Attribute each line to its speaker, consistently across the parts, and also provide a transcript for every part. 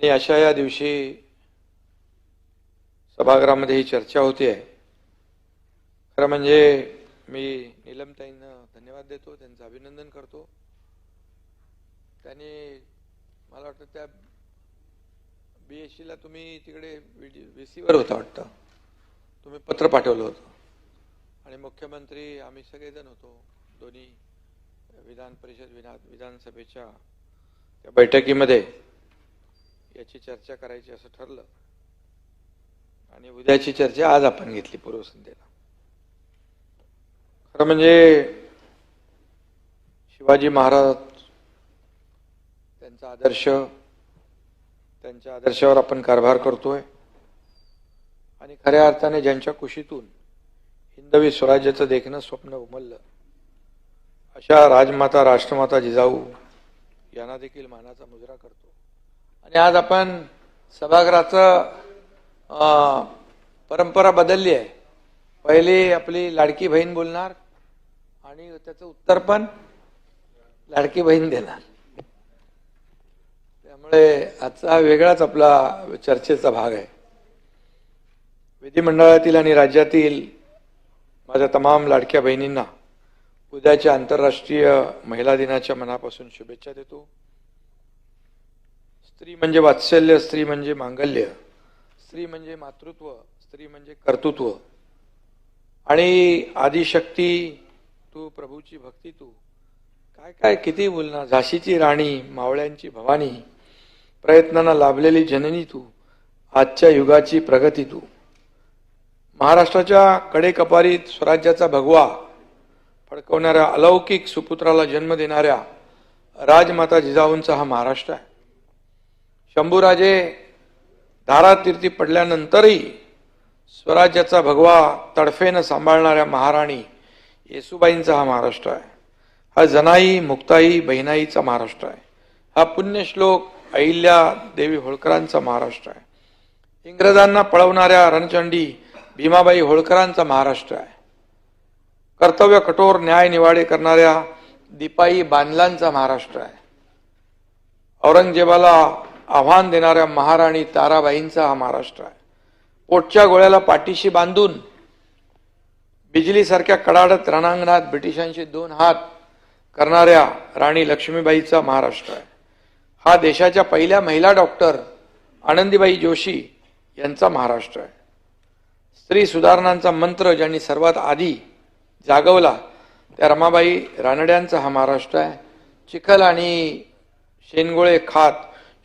Speaker 1: आणि अशा या दिवशी सभागृहामध्ये ही चर्चा होती आहे. खरं म्हणजे मी नीलमताईंना धन्यवाद देतो त्यांचं अभिनंदन करतो. त्यांनी मला वाटतं त्या बी एस सीला तुम्ही तिकडे व्ही सीवर होता वाटतं. तुम्ही पत्र पाठवलं होतं. आणि मुख्यमंत्री आम्ही सगळेजण होतो. दोन्ही विधान परिषद विधान विधानसभेच्या त्या बैठकीमध्ये याची चर्चा करायची असं ठरलं. आणि उद्याची चर्चा आज आपण घेतली पूर्वसंध्येला. खरं म्हणजे शिवाजी महाराज त्यांचा आदर्श त्यांच्या आदर्शावर आपण कारभार करतोय. आणि खऱ्या अर्थाने ज्यांच्या कुशीतून हिंदवी स्वराज्याचं देखणं स्वप्न उमललं अशा राजमाता राष्ट्रमाता जिजाऊ यांना देखील मानाचा मुजरा करतो. आणि आज आपण सभागृहाचं अं, परंपरा बदलली आहे. पहिली आपली लाडकी बहीण बोलणार आणि त्याचं उत्तर पण लाडकी बहीण देणार. त्यामुळे आजचा वेगळाच आपला चर्चेचा भाग आहे. विधिमंडळातील आणि राज्यातील माझ्या तमाम लाडक्या बहिणींना उद्याच्या आंतरराष्ट्रीय महिला दिनाच्या मनापासून शुभेच्छा देतो. स्त्री म्हणजे वात्सल्य स्त्री म्हणजे मांगल्य स्त्री म्हणजे मातृत्व स्त्री म्हणजे कर्तृत्व. आणि आदिशक्ती तू प्रभूची भक्ती तू. काय काय किती बोलणार? झाशीची राणी मावळ्यांची भवानी प्रयत्नांना लाभलेली जननी तू आजच्या युगाची प्रगती तू. महाराष्ट्राच्या कडेकपारीत स्वराज्याचा भगवा फडकवणाऱ्या अलौकिक सुपुत्राला जन्म देणाऱ्या राजमाता जिजाऊंचा हा महाराष्ट्र आहे. शंभूराजे धारातीर्थी पडल्यानंतरही स्वराज्याचा भगवा तडफेनं सांभाळणाऱ्या महाराणी येसुबाईंचा हा महाराष्ट्र आहे. हा जनाई मुक्ताई बहिणाईचा महाराष्ट्र आहे. हा पुण्यश्लोक अहिल्या देवी होळकरांचा महाराष्ट्र आहे. इंग्रजांना पळवणाऱ्या रणचंडी भीमाबाई होळकरांचा महाराष्ट्र आहे. कर्तव्य कठोर न्याय निवाडे करणाऱ्या दीपाई बांधलांचा महाराष्ट्र आहे. औरंगजेबाला आव्हान देणाऱ्या महाराणी ताराबाईंचा हा महाराष्ट्र आहे. पोटच्या गोळ्याला पाठीशी बांधून बिजलीसारख्या कडाडत रणांगणात ब्रिटिशांशी दोन हात करणाऱ्या राणी लक्ष्मीबाईचा महाराष्ट्र आहे. हा देशाच्या पहिल्या महिला डॉक्टर आनंदीबाई जोशी यांचा महाराष्ट्र आहे. स्त्री सुधारणांचा मंत्र ज्यांनी सर्वात आधी जागवला त्या रमाबाई रानड्यांचा हा महाराष्ट्र आहे. चिखल आणि शेनगोळे खात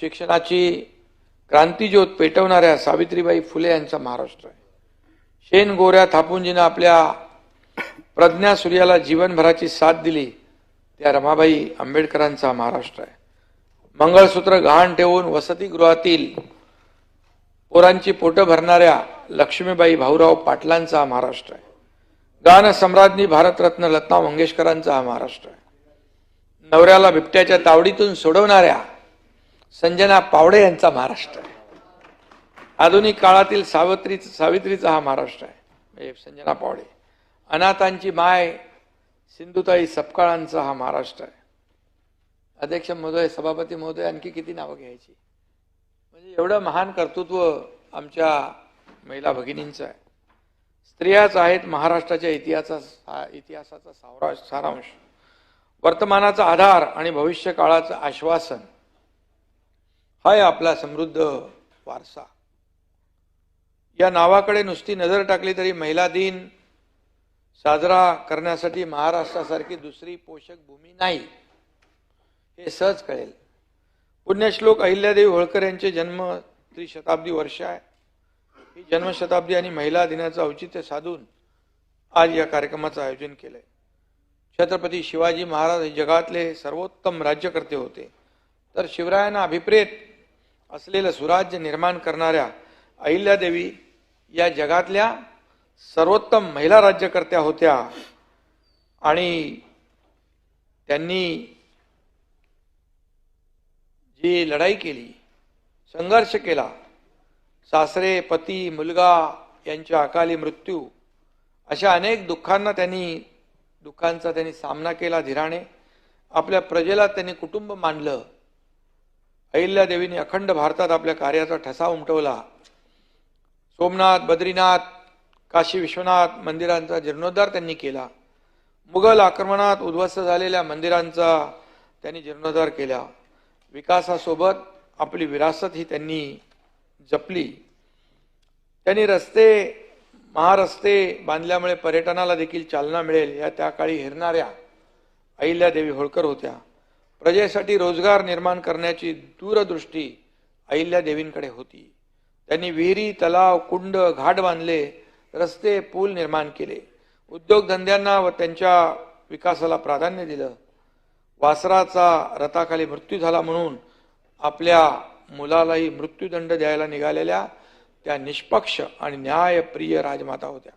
Speaker 1: शिक्षणाची क्रांतीज्योत पेटवणाऱ्या सावित्रीबाई फुले यांचा महाराष्ट्र आहे. शेन गोऱ्या थापूंजीनं आपल्या प्रज्ञा सूर्याला जीवनभराची साथ दिली त्या रमाबाई आंबेडकरांचा महाराष्ट्र आहे. मंगळसूत्र गहाण ठेवून वसतिगृहातील पोरांची पोटं भरणाऱ्या लक्ष्मीबाई भाऊराव पाटलांचा महाराष्ट्र आहे. गानसम्राज्ञी भारतरत्न लता मंगेशकरांचा हा महाराष्ट्र आहे. नवऱ्याला बिबट्याच्या तावडीतून सोडवणाऱ्या संजना पावडे यांचा महाराष्ट्र आहे. आधुनिक काळातील सावित्री सावित्रीचा हा महाराष्ट्र आहे. संजना पावडे. अनाथांची माय सिंधुताई सपकाळांचा हा महाराष्ट्र आहे. अध्यक्ष महोदय सभापती महोदय आणखी किती नावं घ्यायची? म्हणजे एवढं महान कर्तृत्व आमच्या महिला भगिनींचं आहे. स्त्रियाच आहेत महाराष्ट्राच्या इतिहासा इतिहासाचा सावरा सारांश. वर्तमानाचा आधार आणि भविष्य काळाचं आश्वासन हा आहे आपला समृद्ध वारसा. या नावाकडे नुसती नजर टाकली तरी महिला दिन साजरा करण्यासाठी महाराष्ट्रासारखी दुसरी पोषक भूमी नाही. हे सहज कळेल. पुण्यश्लोक अहिल्यादेवी होळकर यांचे जन्म त्रिशताब्दी वर्ष आहे. ही जन्मशताब्दी आणि महिला दिनाचं औचित्य साधून आज या कार्यक्रमाचं आयोजन केलंय. छत्रपती शिवाजी महाराज हे जगातले सर्वोत्तम राज्यकर्ते होते. तर शिवरायांना अभिप्रेत असलेलं सुराज्य निर्माण करणाऱ्या अहिल्यादेवी या जगातल्या सर्वोत्तम महिला राज्यकर्त्या होत्या. आणि त्यांनी जी लढाई केली संघर्ष केला सासरे पती मुलगा यांच्या अकाली मृत्यू अशा अनेक दुःखांना त्यांनी दुःखांचा त्यांनी सामना केला धीराने आपल्या प्रजेला त्यांनी कुटुंब मानलं. अहिल्यादेवीने अखंड भारतात आपल्या कार्याचा ठसा उमटवला. सोमनाथ बद्रीनाथ काशी विश्वनाथ मंदिरांचा जीर्णोद्धार त्यांनी केला. मुघल आक्रमणात उद्ध्वस्त झालेल्या मंदिरांचा त्यांनी जीर्णोद्धार केला. विकासासोबत आपली विरासत ही त्यांनी जपली. त्यांनी रस्ते महारस्ते बांधल्यामुळे पर्यटनाला देखील चालना मिळेल या त्या काळी हिरणाऱ्या अहिल्यादेवी होळकर होत्या. प्रजेसाठी रोजगार निर्माण करण्याची दूरदृष्टी अहिल्यादेवींकडे होती. त्यांनी विहिरी तलाव कुंड घाट बांधले रस्ते पूल निर्माण केले. उद्योगधंद्यांना व त्यांच्या विकासाला प्राधान्य दिलं. वासराचा रथाखाली मृत्यू झाला म्हणून आपल्या मुलालाही मृत्यूदंड द्यायला निघालेल्या त्या निष्पक्ष आणि न्यायप्रिय राजमाता होत्या.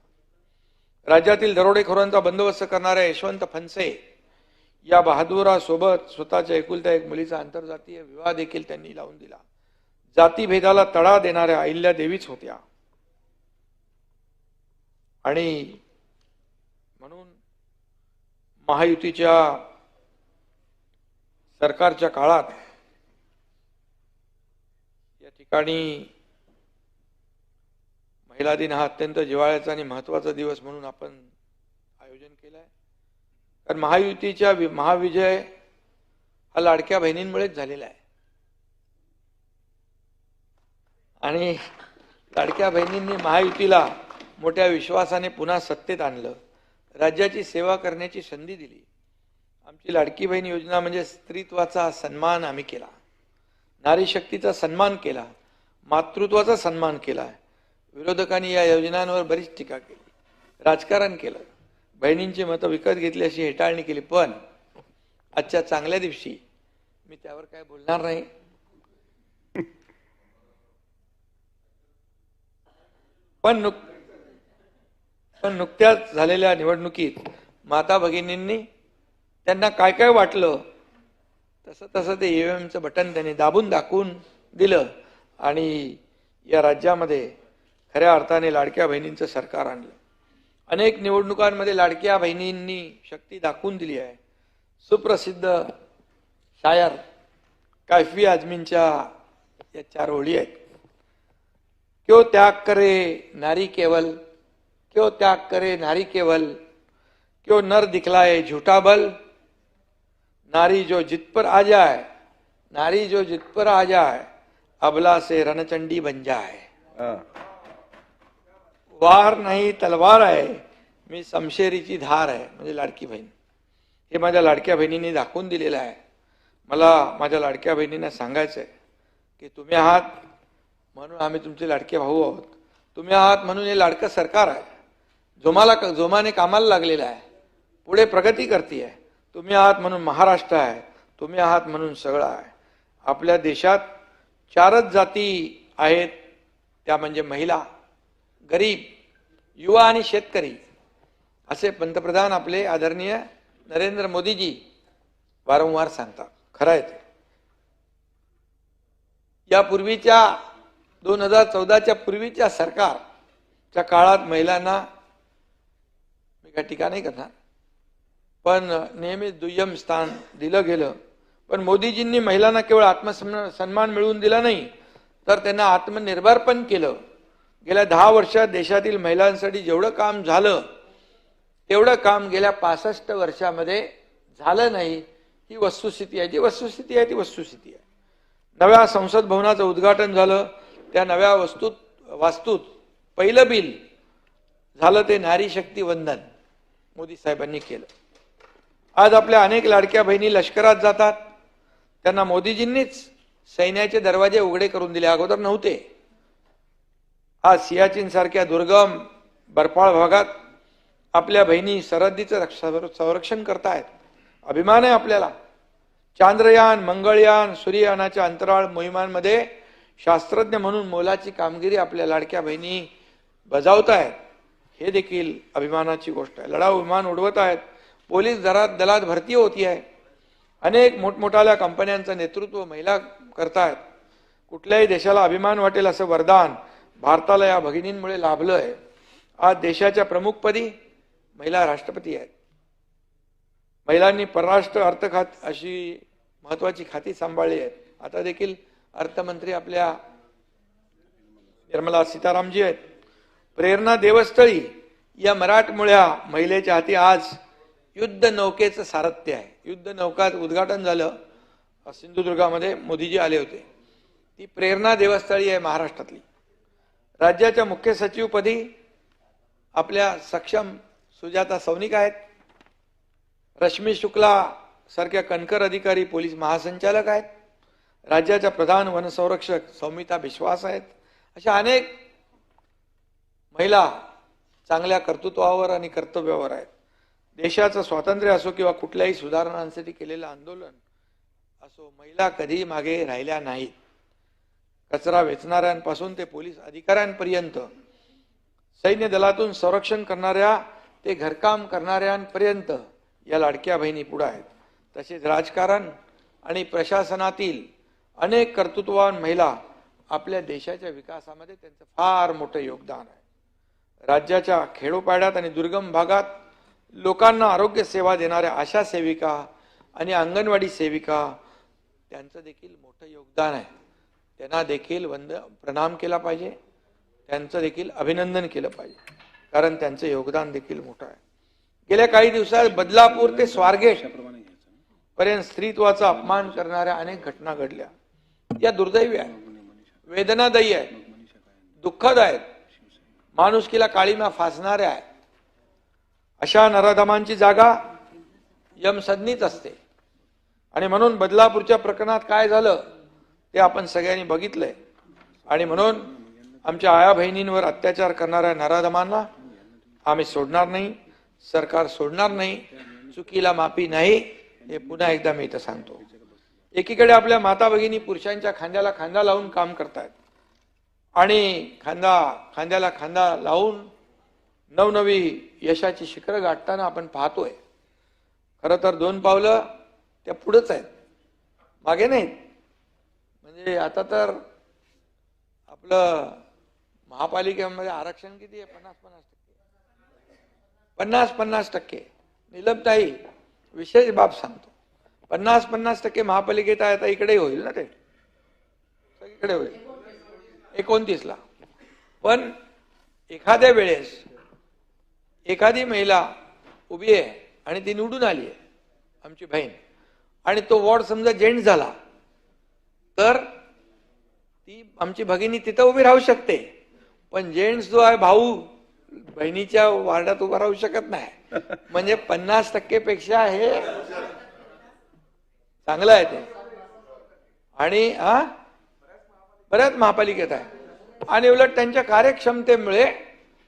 Speaker 1: राज्यातील दरोडेखोरांचा बंदोबस्त करणाऱ्या यशवंत फनसे या बहादुरासोबत स्वतःच्या एकुलत्या एक मुलीचा आंतरजातीय विवाह देखील त्यांनी लावून दिला. जातीभेदाला तडा देणाऱ्या अहिल्या देवीच होत्या. आणि म्हणून महायुतीच्या सरकारच्या काळात या ठिकाणी महिला दिन हा अत्यंत जिव्हाळ्याचा आणि महत्त्वाचा दिवस म्हणून आपण आयोजन केलं आहे कारण महायुतीच्या महाविजय हा लाडक्या बहिणींमुळेच झालेला आहे. आणि लाडक्या बहिणींनी महायुतीला मोठ्या विश्वासाने पुन्हा सत्तेत आणलं. राज्याची सेवा करण्याची संधी दिली. आमची लाडकी बहीण योजना म्हणजे स्त्रीत्वाचा सन्मान आम्ही केला. नारी शक्तीचा सन्मान केला. मातृत्वाचा सन्मान केला. विरोधकांनी या योजनांवर बरीच टीका केली. राजकारण केलं. बहिणींची मतं विकत घेतली अशी हेटाळणी केली पण आजच्या चांगल्या दिवशी मी त्यावर काय बोलणार नाही. पण नुक पण नुकत्याच झालेल्या निवडणुकीत माता भगिनींनी त्यांना काय काय वाटलं तसं तसं ते ईव्हीएमचं बटन त्यांनी दाबून दाखवून दिलं आणि या राज्यामध्ये खऱ्या अर्थाने लाडक्या बहिणींचं सरकार आणलं. अनेक निवडणुकांमध्ये लाडक्या बहिणींनी शक्ती दाखवून दिली आहे. सुप्रसिद्ध शायर कायफी आजमींच्या या चार ओळी आहेत. क्यों त्याग करे नारी केवल? क्यों त्याग करे नारी केवल? क्यों नर दिखलाए झूठा बल? नारी जो जित पर आ जाए नारी जो जित पर आ जाए अबला से रणचंडी बन जाए।
Speaker 2: हा.
Speaker 1: वार नाही तलवार आहे. मी समशेरीची धार आहे म्हणजे लाडकी बहीण. हे माझ्या लाडक्या बहिणीने दाखवून दिलेलं आहे. मला माझ्या लाडक्या बहिणींना सांगायचं आहे की तुम्ही आहात म्हणून आम्ही तुमचे लाडके भाऊ आहोत. तुम्ही आहात म्हणून हे लाडकं सरकार आहे. जोमाला जोमाने कामाला लागलेलं आहे. पुढे प्रगती करते आहे तुम्ही आहात म्हणून महाराष्ट्र आहे. तुम्ही आहात म्हणून सगळं आहे. आपल्या देशात चारच जाती आहेत. त्या म्हणजे महिला गरीब युवा आणि शेतकरी असे पंतप्रधान आपले आदरणीय नरेंद्र मोदीजी वारंवार सांगतात. खरं आहे ते. यापूर्वीच्या दोन हजार चौदाच्या पूर्वीच्या सरकारच्या काळात महिलांना मी काय टीका नाही करणार पण नेहमीच दुय्यम स्थान दिलं गेलं. पण मोदीजींनी महिलांना केवळ आत्मसन्मान सन्मान मिळवून दिला नाही तर त्यांना आत्मनिर्भर पण केलं. गेल्या दहा वर्षात देशातील महिलांसाठी जेवढं काम झालं तेवढं काम गेल्या पासष्ट वर्षामध्ये झालं नाही. ही वस्तुस्थिती आहे. जी वस्तुस्थिती आहे ती वस्तुस्थिती आहे. नव्या संसद भवनाचं उद्घाटन झालं. त्या नव्या वस्तूत वास्तूत पहिलं बिल झालं ते नारी शक्ती वंदन मोदी साहेबांनी केलं. आज आपल्या अनेक लाडक्या बहिणी लष्करात जातात. त्यांना मोदीजींनीच सैन्याचे दरवाजे उघडे करून दिले. अगोदर नव्हते. हा सियाचीन सारख्या दुर्गम बर्फाळ भागात आपल्या बहिणी सरहद्दीचं रक्षा संरक्षण करतायत. अभिमान आहे आपल्याला. चांद्रयान मंगळयान सूर्ययानाच्या अंतराळ मोहिमांमध्ये शास्त्रज्ञ म्हणून मोलाची कामगिरी आपल्या लाडक्या बहिणी बजावत आहेत हे देखील अभिमानाची गोष्ट आहे. लढाऊ विमान उडवत आहेत पोलीस दरात दलात भरती होती आहे अनेक मोठमोठाल्या कंपन्यांचं नेतृत्व महिला करतायत. कुठल्याही देशाला अभिमान वाटेल असं वरदान भारताला या भगिनींमुळे लाभलं आहे आज देशाच्या प्रमुखपदी महिला राष्ट्रपती आहेत. महिलांनी परराष्ट्र अर्थ खात अशी महत्वाची खाती सांभाळली आहेत. आता देखील अर्थमंत्री आपल्या निर्मला सीतारामजी आहेत. प्रेरणा देवस्थळी या मराठमोळ्या महिलेच्या हाती आज युद्ध नौकेचं सारथ्य आहे. युद्ध नौकात उद्घाटन झालं. सिंधुदुर्गामध्ये मोदीजी आले होते. ती प्रेरणा देवस्थळी आहे महाराष्ट्रातली. राज्याच्या मुख्य सचिवपदी आपल्या सक्षम सुजाता सौनिक आहेत. रश्मी शुक्ला सारख्या कणकर अधिकारी पोलीस महासंचालक आहेत. राज्याच्या प्रधान वनसंरक्षक सौमिता विश्वास आहेत. अशा अनेक महिला चांगल्या कर्तृत्वावर आणि कर्तव्यावर आहेत. देशाचं स्वातंत्र्य असो किंवा कुठल्याही सुधारणांसाठी केलेलं आंदोलन असो महिला कधीही मागे राहिल्या नाहीत. कचरा वेचणाऱ्यांपासून ते पोलीस अधिकाऱ्यांपर्यंत सैन्य दलातून संरक्षण करणाऱ्या ते घरकाम करणाऱ्यांपर्यंत या लाडक्या बहिणी पुढं आहेत. तसेच राजकारण आणि प्रशासनातील अनेक कर्तृत्ववान महिला आपल्या देशाच्या विकासामध्ये त्यांचं फार मोठं योगदान आहे. राज्याच्या खेडोपाड्यात आणि दुर्गम भागात लोकांना आरोग्य सेवा देणाऱ्या आशा सेविका आणि अंगणवाडी सेविका त्यांचं देखील मोठं योगदान आहे. त्यांना देखील वंद प्रणाम केला पाहिजे. त्यांचं देखील अभिनंदन केलं पाहिजे. कारण त्यांचं योगदान देखील मोठं आहे. गेल्या काही दिवसात बदलापूर ते स्वारगेट पर्यंत स्त्रीत्वाचा अपमान करणाऱ्या अनेक घटना घडल्या. या दुर्दैवी आहेत. वेदनादायी आहेत. दुःखद आहेत. माणुसकीला काळीमा फासणाऱ्या आहेत. अशा नराधमांची जागा यमसदनीच असते. आणि म्हणून बदलापूरच्या प्रकरणात काय झालं? ते आपण सगळ्यांनी बघितलंय. आणि म्हणून आमच्या आया बहिणींवर अत्याचार करणाऱ्या नराधमांना आम्ही सोडणार नाही सरकार सोडणार नाही चुकीला माफी नाही हे पुन्हा एकदा मी इथं सांगतो. एकीकडे आपल्या माता भगिनी पुरुषांच्या खांद्याला खांदा लावून काम करतायत आणि खांदा खांद्याला खांदा लावून नवनवी यशाची शिखरं गाठताना आपण पाहतोय. खरं तर दोन पावलं त्या पुढंच आहेत. मागे नाहीत. म्हणजे आता तर आपलं महापालिकेमध्ये आरक्षण किती आहे? पन्नास पन्नास टक्के. पन्नास पन्नास टक्के. निलमताई विशेष बाब सांगतो. पन्नास पन्नास टक्के महापालिकेत आहे आता इकडे होईल ना ते? सगळीकडे होईल. एकोणतीसला. पण एखाद्या वेळेस एखादी महिला उभी आहे आणि ती निवडून आली आहे आमची बहीण आणि तो वॉर्ड समजा जेंट झाला तर ती आमची भगिनी तिथं उभी राहू शकते. पण जेंट्स जो आहे भाऊ बहिणीच्या वार्डात उभा राहू शकत नाही. म्हणजे पन्नास टक्के पेक्षा हे चांगलं आहे ते. आणि हा? बऱ्याच महापालिकेत आहे. आणि उलट त्यांच्या कार्यक्षमतेमुळे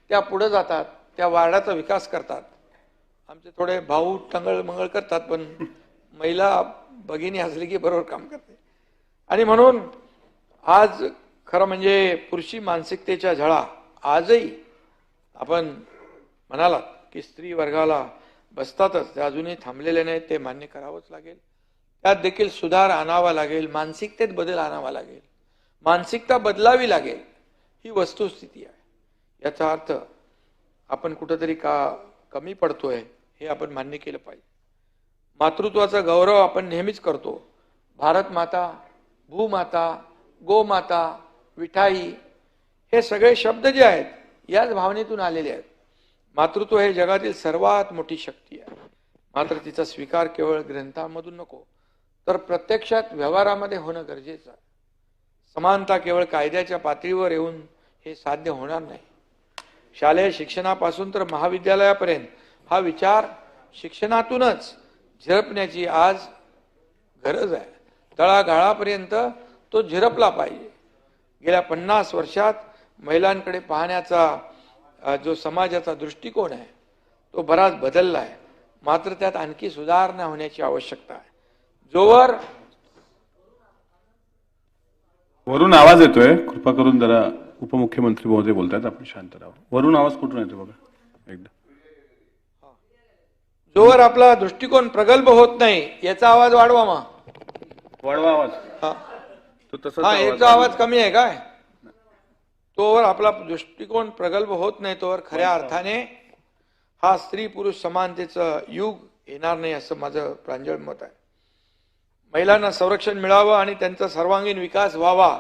Speaker 1: त्या पुढे जातात त्या वार्डाचा विकास करतात. आमचे थोडे भाऊ टंगळ मंगळ करतात पण महिला भगिनी असली की बरोबर काम करते. आणि म्हणून आज खरं म्हणजे पुरुषी मानसिकतेच्या झळा आजही आपण म्हणालात की स्त्री वर्गाला बसतातच ते अजूनही थांबलेले नाहीत ते मान्य करावंच लागेल. त्यात देखील सुधार आणावा लागेल मानसिकतेत बदल आणावा लागेल. मानसिकता बदलावी लागेल ही वस्तुस्थिती आहे. याचा अर्थ आपण कुठंतरी का कमी पडतोय हे आपण मान्य केलं पाहिजे. मातृत्वाचा गौरव आपण नेहमीच करतो. भारत माता भूमाता गोमाता विठाई हे सगळे शब्द जे आहेत याच भावनेतून आलेले आहेत. मातृत्व हे जगातील सर्वात मोठी शक्ती आहे. मात्र तिचा स्वीकार केवळ ग्रंथांमधून नको तर प्रत्यक्षात व्यवहारामध्ये होणं गरजेचं आहे. समानता केवळ कायद्याच्या पातळीवर येऊन हे साध्य होणार नाही. शालेय शिक्षणापासून तर महाविद्यालयापर्यंत हा विचार शिक्षणातूनच झिरपण्याची आज गरज आहे. तळागाळापर्यंत तो झिरपला पाहिजे. गेल्या पन्नास वर्षात महिलांकडे पाहण्याचा जो समाजाचा दृष्टिकोन आहे तो बराच बदलला आहे. मात्र त्यात आणखी सुधारणा होण्याची आवश्यकता आहे. जोवर
Speaker 2: वरून आवाज येतोय. कृपा करून जरा उपमुख्यमंत्री महोदय बोलतात आपण शांत राहा. वरून आवाज कुठून येतो बघा? एकदा.
Speaker 1: जोवर आपला दृष्टिकोन प्रगल्भ होत नाही याचा आवाज वाढवा मग.
Speaker 2: वाढवा आवाज
Speaker 1: हा.
Speaker 2: तो तसाच
Speaker 1: हा
Speaker 2: आवाज
Speaker 1: याचा आवाज कमी आहे काय? तोवर आपला दृष्टिकोन प्रगल्भ होत नाही तोवर खऱ्या अर्थाने हा स्त्री पुरुष समानतेचं युग येणार नाही असं माझं प्रांजळ मत आहे. महिलांना संरक्षण मिळावं आणि त्यांचा सर्वांगीण विकास व्हावा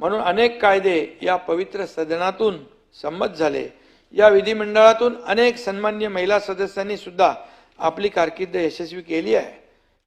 Speaker 1: म्हणून अनेक कायदे या पवित्र सदनातून संमत झाले. या विधिमंडळातून अनेक सन्मान्य महिला सदस्यांनी सुद्धा आपली कारकीर्द यशस्वी केली आहे.